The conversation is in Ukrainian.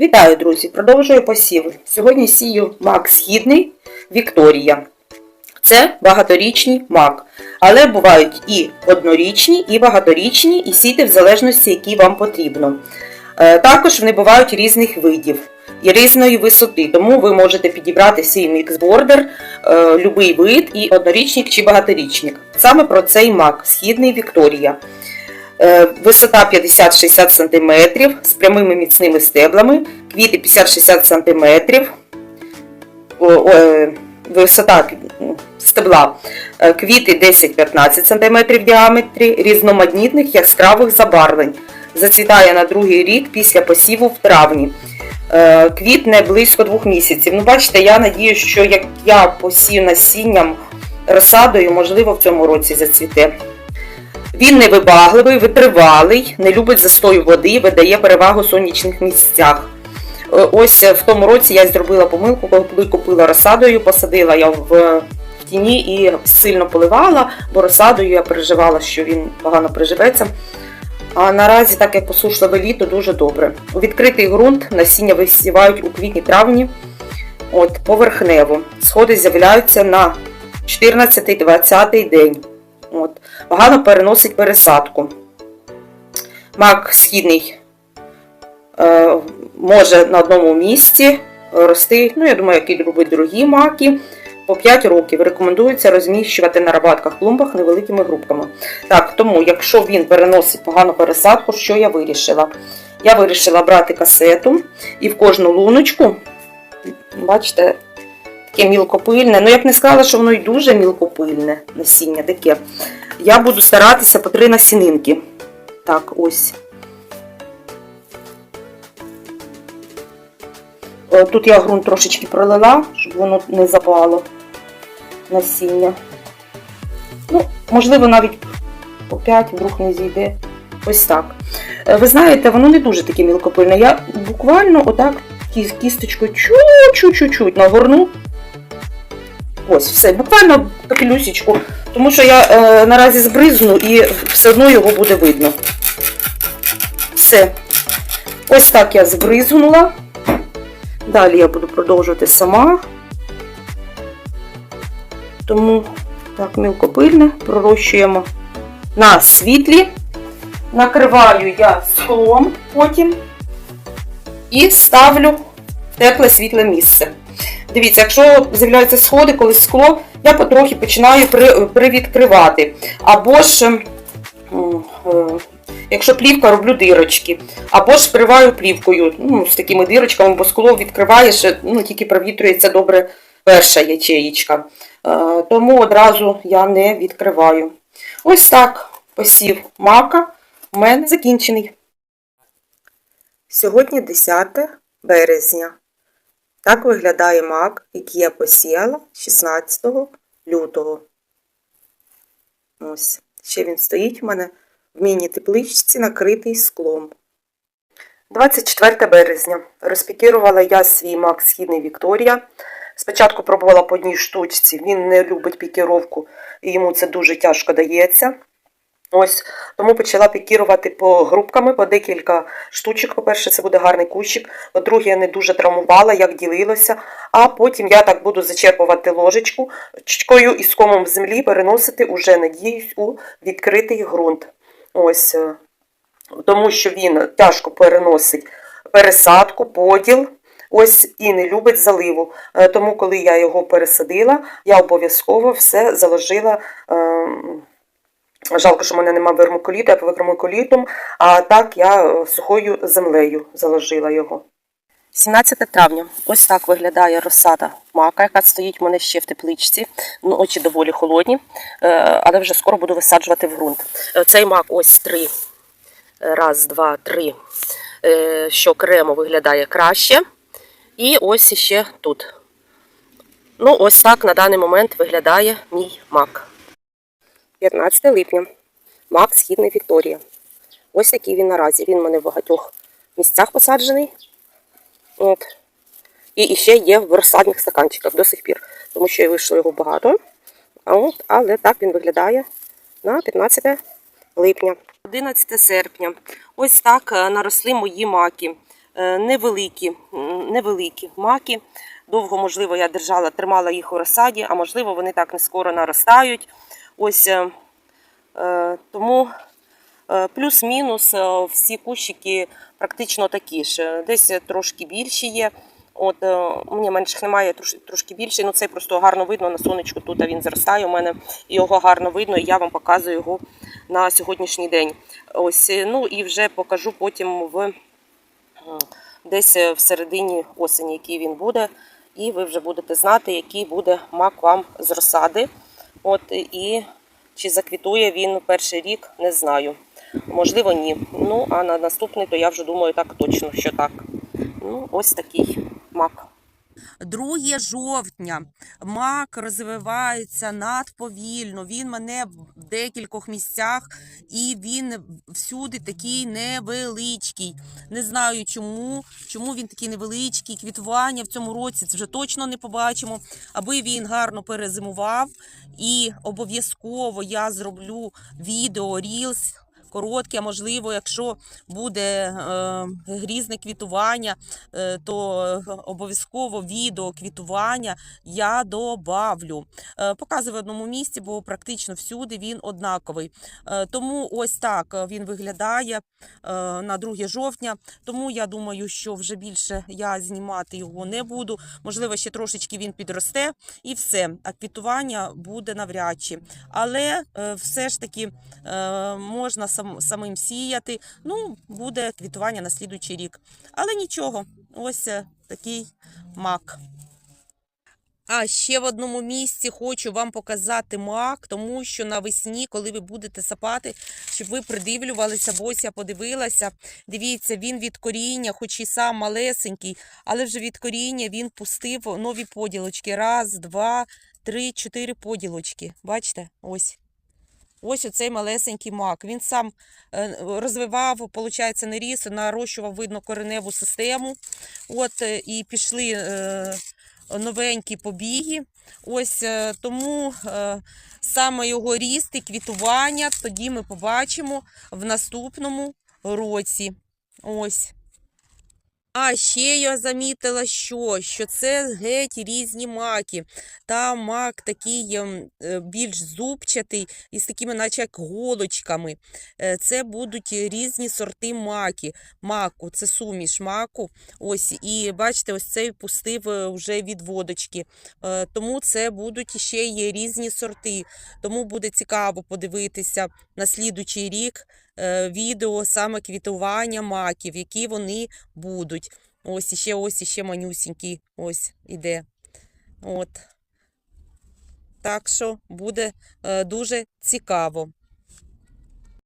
Вітаю, друзі! Продовжую посів. Сьогодні сію мак східний Вікторія. Це багаторічний мак. Але бувають і однорічні, і багаторічні, і сіти в залежності, які вам потрібно. Е, Також вони бувають різних видів і різної висоти, тому ви можете підібрати свій міксбордер, е, любий вид, і однорічник чи багаторічник. Саме про цей мак східний Вікторія. Е, Висота 50-60 см з прямими міцними стеблами, квіти 50-60 см, е, висота стебла, е, квіти 10-15 см в діаметрі, різноманітних яскравих забарвлень. Зацвітає на другий рік після посіву в травні. Е, Квітне близько двох місяців. Ну, бачите, я надію, що як я посію насінням розсадою, можливо, в цьому році зацвіте. Він невибагливий, витривалий, не любить застою води, видає перевагу сонячних місцях. Е, Ось е, в тому році я зробила помилку, коли купила розсадою, посадила я в, в тіні і сильно поливала, бо розсадою я переживала, що він погано приживеться. А наразі, так як посушливе літо, дуже добре. У відкритий ґрунт насіння висівають у квітні-травні от, поверхнево. Сходи з'являються на 14-20 день. От. Погано переносить пересадку. Мак східний е, може на одному місці рости, ну, я думаю, як і люблять другі маки, по 5 років. Рекомендується розміщувати на рабатках клумбах невеликими групками. Так, тому, якщо він переносить погану пересадку, що я вирішила? Я вирішила брати касету і в кожну луночку, бачите, таке мілкопильне. Ну, я б не сказала, що воно й дуже мілкопильне насіння таке. Я буду старатися по три насінинки. Так, ось. Е, Тут я ґрунт трошечки пролила, щоб воно не запало насіння. Ну, можливо, навіть по 5 вдруг не зійде. Ось так. Е, Ви знаєте, воно не дуже таке мілкопильне. Я буквально отак кі- кісточкою чуть-чуть нагорну. Ось, все, буквально капелюсечку, тому що я е, наразі збризну і все одно його буде видно. Все. Ось так я збризнула. Далі я буду продовжувати сама. Тому так, мілкопильне пророщуємо на світлі. Накриваю я склом потім і ставлю в тепле світле місце. Дивіться, якщо з'являються сходи, коли скло, я потрохи починаю привідкривати. Або ж, е, якщо плівка, роблю дирочки. Або ж вкриваю плівкою ну, з такими дирочками, бо скло відкриваєш, ну, тільки провітрюється добре перша ячеїчка. Е, Тому одразу я не відкриваю. Ось так посів мака у мене закінчений. Сьогодні 10 березня. Так виглядає мак, який я посіяла 16 лютого. Ось. Ще він стоїть у мене в міні-тепличці, накритий склом. 24 березня. Розпікірувала я свій мак східний Вікторія. Спочатку пробувала по одній штучці, він не любить пікіровку, і йому це дуже тяжко дається. Ось, тому почала пікірувати по групками, по декілька штучок. По-перше, це буде гарний кущик. По-друге, я не дуже травмувала, як ділилося. А потім я так буду зачерпувати ложечку чкою і з комом землі переносити уже, надіюсь, у відкритий ґрунт. Ось, е, тому що він тяжко переносить пересадку, поділ. Ось і не любить заливу. Е, Тому, коли я його пересадила, я обов'язково все заложила. ем, Жалко, що в мене немає вермикуліту, я по а так я е, сухою землею заложила його. 17 травня. Ось так виглядає розсада мака, яка стоїть в мене ще в тепличці. Ну, очі доволі холодні, е, але вже скоро буду висаджувати в ґрунт. Е, Цей мак ось три. Раз, два, три. Що окремо виглядає краще. І ось іще тут. Ну, ось так на даний момент виглядає мій мак. 15 липня. Мак Східний Вікторія. Ось який він наразі. Він у мене в багатьох місцях посаджений. От. І ще є в розсадних стаканчиках до сих пір, тому що я вийшло його багато. От, але так він виглядає на 15 липня. 11 серпня. Ось так е, наросли мої маки. е, невеликі, невеликі маки. Довго, можливо, я держала, тримала їх у розсаді, а можливо, вони так не скоро наростають. Ось е, е, тому е, плюс-мінус всі кущики практично такі ж. Десь трошки більші є. От у мене менших немає, трош, трошки більше. Ну цей просто гарно видно на сонечку. Тут він зростає. У мене його гарно видно, і я вам показую його на сьогоднішній день. Ось ну і вже покажу потім в десь в середині осені, який він буде. І ви вже будете знати, який буде мак вам з розсади. От і чи заквітує він перший рік, не знаю. Можливо, ні. Ну, а на наступний, то я вже думаю так точно, що так. Ну, ось такий мак. 2 жовтня мак розвивається надповільно. Він мене в декількох місцях, і він всюди такий невеличкий. Не знаю чому, чому він такий невеличкий. Квітування в цьому році це вже точно не побачимо, аби він гарно перезимував. І обов'язково я зроблю відео Reels коротке, а можливо, якщо буде е, грізне квітування, е, то обов'язково відео квітування я добавлю. Е, Показую в одному місці, бо практично всюди він однаковий. Тому ось так він виглядає на 2 жовтня. Тому я думаю, що вже більше я знімати його не буду. Можливо, ще трошечки він підросте і все. А квітування буде навряд чи. Але все ж таки можна сам, самим сіяти. Ну, буде квітування на слідуючий рік. Але нічого, ось е, такий мак. А ще в одному місці хочу вам показати мак, тому що навесні, коли ви будете сапати, щоб ви придивлювалися, бо ось я подивилася. Дивіться, він від коріння, хоч і сам малесенький, але вже від коріння він пустив нові поділочки. Раз, два, три, чотири поділочки. Бачите? Ось. Ось оцей малесенький мак. Він сам е, розвивав, виходить, не ріс, нарощував, видно, кореневу систему. От, е, і пішли е, новенькі побіги. Ось тому саме його ріст і квітування тоді ми побачимо в наступному році. Ось. А ще я замітила, що, що це геть різні маки. Там мак такий ем, е, більш зубчатий і з такими, наче як голочками. Е, Це будуть різні сорти маки. Маку, це суміш маку. Ось, і бачите, ось цей пустив е, вже від водочки. Тому це будуть ще є різні сорти. Тому буде цікаво подивитися на слідучий рік відео саме квітування маків, які вони будуть. Ось іще, ось іще манюсінький ось іде. От. Так що буде е, дуже цікаво.